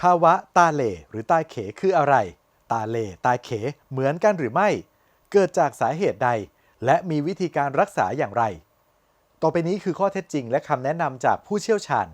ภาวะตาเหล่หรือตาเขคืออะไร ตาเหล่ตาเขเหมือนกันหรือไม่ เกิดจากสาเหตุใด และมีวิธีการรักษาอย่างไร ต่อไปนี้คือข้อเท็จจริงและคำแนะนำจากผู้เชี่ยวชาญ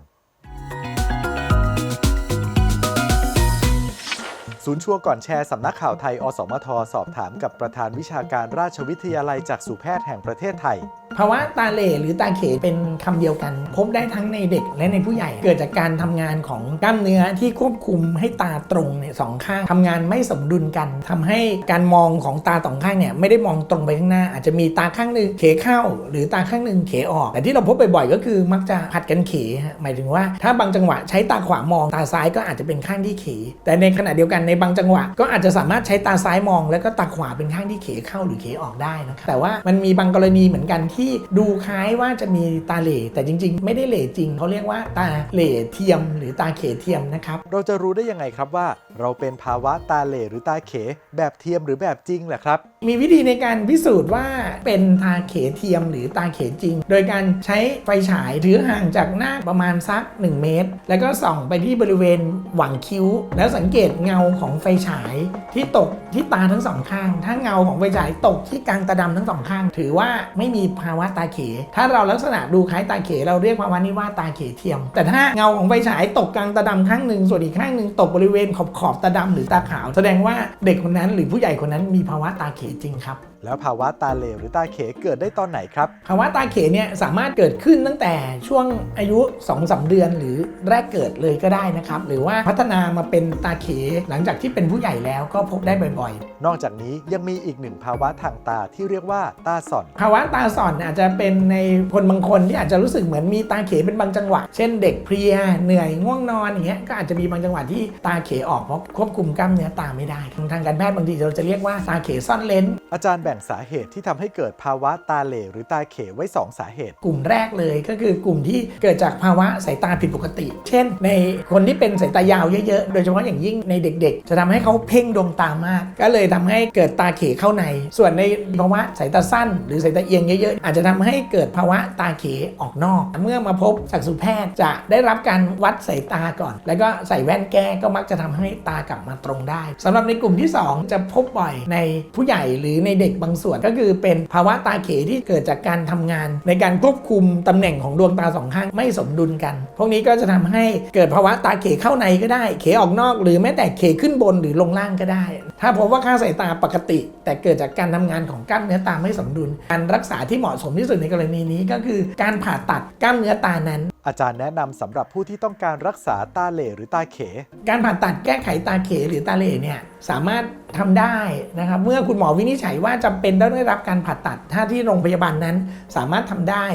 ศูนย์ชัวร์ก่อนแชร์สำนักข่าวไทย อสมท สอบถามกับประธานวิชาการราชวิทยาลัยจากสุแพทย์แห่งประเทศไทย ภาวะตาเหล่หรือตาเขเป็นคำเดียวกัน พบได้ทั้งในเด็กและในผู้ใหญ่ เกิดจากการทำงานของกล้ามเนื้อที่ควบคุมให้ตาตรงเนี่ยสองข้างทำงานไม่สมดุลกันทำให้การมองของตาสองข้างเนี่ยไม่ได้มองตรงไปข้างหน้า อาจจะมีตาข้างหนึ่งเขเข้า หรือตาข้างหนึ่งเขออก แต่ที่เราพบบ่อยๆก็คือมักจะผัดกันเขฮะหมายถึงว่า ถ้าบางจังหวะใช้ตาขวามองตาซ้ายก็อาจจะเป็นข้างที่เขแต่ในขณะเดียวกันในบางจังหวะ ก็อาจจะสามารถใช้ตาซ้ายมอง แล้วก็ตาขวาเป็นข้างที่เขเข้าหรือเขออกได้นะครับแต่ว่ามันมีบางกรณีเหมือนกันที่ดูคล้ายว่าจะมีตาเหล่แต่จริง ๆ ไม่ได้เหล่จริงเขาเรียกว่าตาเหล่เทียม หรือตาเขเทียมนะครับ เราจะรู้ได้ยังไงครับว่า เราเป็นภาวะตาเหล่หรือตาเข แบบเทียมหรือแบบจริงแหละครับ มีวิธีในการพิสูจน์ว่าเป็นตาเขเทียมหรือตาเขจริง โดยการใช้ไฟฉายถือห่างจากหน้าประมาณสัก 1 เมตร แล้วก็ส่องไปที่บริเวณหว่างคิ้ว แล้วสังเกตเงาของไฟฉายที่ตกที่ตาทั้งสองข้าง ถ้าเงาของไฟฉายตกที่กลางตาดำทั้งสองข้าง ถือว่าไม่มีภาวะตาเข ถ้าเราลักษณะดูคล้ายตาเขเราเรียกภาวะนี้ว่าตาเขเทียม แต่ถ้าเงาของไฟฉายตกกลางตาดำข้างหนึ่งส่วนอีกข้างหนึ่งตกบริเวณขอบขอบตาดำหรือตาขาว แสดงว่าเด็กคนนั้นหรือผู้ใหญ่คนนั้นมีภาวะตาเขจริงครับ แล้วภาวะตาเหล่หรือตาเขเกิดได้ตอนไหนครับ ภาวะตาเขเนี่ยสามารถเกิดขึ้นตั้งแต่ช่วงอายุ2-3เดือนหรือแรกเกิดเลยก็ได้นะครับ หรือว่าพัฒนามาเป็นตาเขหลังจากที่เป็นผู้ใหญ่แล้วก็พบได้บ่อยนอกจากนี้ยังมีอีกหนึ่งภาวะทางตาที่เรียกว่าตาส่อนๆภาวะตาส่อนอาจจะเป็นในคนบางคนที่อาจจะรู้สึกเหมือนมีตาเขเป็นบางจังหวะ เช่นเด็กเพลียเหนื่อยง่วงนอนอย่างเงี้ยก็อาจจะมีบางจังหวะที่ตาเขออกเพราะควบคุมกล้ามเนื้อตาไม่ได้ทางการแพทย์บางทีเราจะเรียกว่าตาเขซ่อนเลนอาจารย์แบ่งสาเหตุที่ทำให้เกิดภาวะตาเหล่หรือตาเขไว้ 2 สาเหตุ กลุ่มแรกเลยก็คือกลุ่มที่เกิดจากภาวะสายตาผิดปกติ เช่น ในคนที่เป็นสายตายาวเยอะๆ โดยเฉพาะอย่างยิ่งในเด็กๆ จะทำให้เขาเพ่งดวงตามาก ก็เลยทำให้เกิดตาเขเข้าใน ส่วนในภาวะสายตาสั้น หรือสายตาเอียงเยอะๆ อาจจะทำให้เกิดภาวะตาเขออกนอก เมื่อมาพบจักษุแพทย์จะได้รับการวัดสายตาก่อน แล้วก็ใส่แว่นแก้ก็มักจะทำให้ตากลับมาตรงได้สำหรับในกลุ่มที่ 2 จะพบบ่อยในผู้ใหญ่หรือในเด็กบางส่วนก็คือเป็นภาวะตาเขที่เกิดจากการทำงาน ในการควบคุมตำแหน่งของดวงตาสองข้างไม่สมดุลกัน พวกนี้ก็จะทำให้เกิดภาวะตาเขเข้าในก็ได้ เขออกนอก หรือแม้แต่เขขึ้นบนหรือลงล่างก็ได้ ถ้าพบว่าค่าสายตาปกติ แต่เกิดจากการทำงานของกล้ามเนื้อตาไม่สมดุล การรักษาที่เหมาะสมที่สุดในกรณีนี้ก็คือ การผ่าตัดกล้ามเนื้อตานั้น อาจารย์แนะนำสำหรับผู้ที่ต้องการรักษาตาเหล่หรือตาเข การผ่าตัดแก้ไขตาเขหรือตาเหล่เนี่ยสามารถทำได้นะครับเมื่อคุณหมอวินิจฉัยว่าจำเป็นต้องได้รับการผ่าตัด ถ้าที่โรงพยาบาลนั้นสามารถทำได้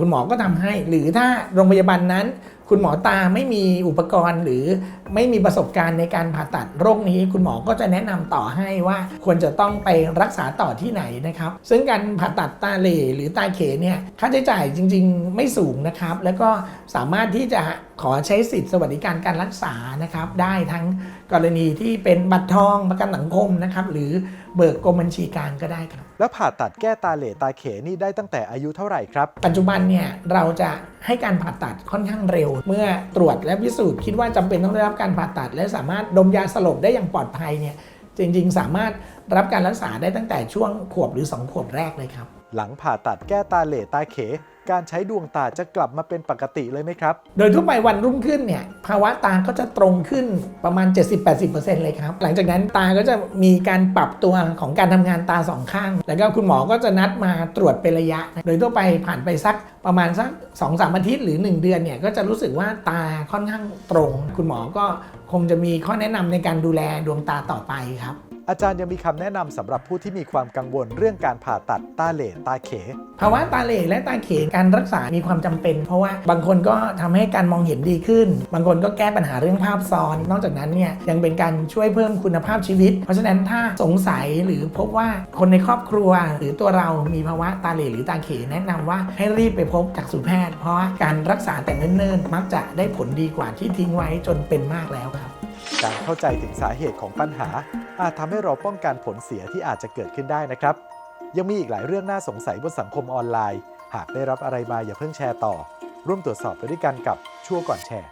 คุณหมอก็ทำให้ หรือถ้าโรงพยาบาลนั้น คุณหมอตาไม่มีอุปกรณ์หรือไม่มีประสบการณ์ในการผ่าตัดโรคนี้ คุณหมอก็จะแนะนำต่อให้ว่าควรจะต้องไปรักษาต่อที่ไหนนะครับ ซึ่งการผ่าตัดตาเหล่หรือตาเขเนี่ยค่าใช้จ่ายจริง ๆ ไม่สูงนะครับ แล้วก็สามารถที่จะขอใช้สิทธิสวัสดิการการรักษานะครับ ได้ทั้งกรณีที่เป็นบัตรทองประกันสังคมนะครับ หรือเบิกกรมบัญชีกลางก็ได้ครับ แล้วผ่าตัดแก้ตาเหล่ตาเขนี่ได้ตั้งแต่อายุเท่าไหร่ครับ ปัจจุบันเนี่ยเราจะให้การผ่าตัดค่อนข้างเร็ว เมื่อตรวจและพิสูจน์คิดว่าจำเป็นต้องได้รับการผ่าตัด และสามารถดมยาสลบได้อย่างปลอดภัยเนี่ยจริงๆ สามารถรับการรักษาได้ตั้งแต่ช่วงขวบหรือ 2 ขวบแรกเลยครับ หลังผ่าตัดแก้ตาเหล่ตาเข การใช้ดวงตาจะกลับมาเป็นปกติเลยไหมครับ โดยทั่วไปวันรุ่งขึ้นเนี่ยภาวะตาก็จะตรงขึ้นประมาณ 70-80%เลยครับ หลังจากนั้นตาก็จะมีการปรับตัวของการทำงานตาสองข้าง แล้วก็คุณหมอก็จะนัดมาตรวจเป็นระยะ โดยทั่วไปผ่านไปสักประมาณสัก2-3สามอาทิตย์หรือ 1 เดือนเนี่ยก็จะรู้สึกว่าตาค่อนข้างตรง คุณหมอก็คงจะมีข้อแนะนำในการดูแลดวงตาต่อไปครับ อาจารย์ยังมีคำแนะนำสำหรับผู้ที่มีความกังวลเรื่องการผ่าตัดตาเหล่ตาเข ภาวะตาเหล่และตาเขการรักษามีความจำเป็น เพราะว่าบางคนก็ทำให้การมองเห็นดีขึ้น บางคนก็แก้ปัญหาเรื่องภาพซ้อน นอกจากนั้นเนี่ยยังเป็นการช่วยเพิ่มคุณภาพชีวิต เพราะฉะนั้นถ้าสงสัยหรือพบว่าคนในครอบครัว หรือตัวเรามีภาวะตาเหล่หรือตาเขแนะนำว่าให้รีบไปพบจักษุแพทย์ เพราะว่าการรักษาแต่เนิ่นๆมักจะได้ผลดีกว่าที่ทิ้งไว้จนเป็นมากแล้วครับ การเข้าใจถึงสาเหตุของปัญหา อาจทำให้เราป้องกันผลเสียที่อาจจะเกิดขึ้นได้นะครับ ยังมีอีกหลายเรื่องน่าสงสัยบนสังคมออนไลน์ หากได้รับอะไรมาอย่าเพิ่งแชร์ต่อ ร่วมตรวจสอบไปด้วยกันกับชั่วก่อนแชร์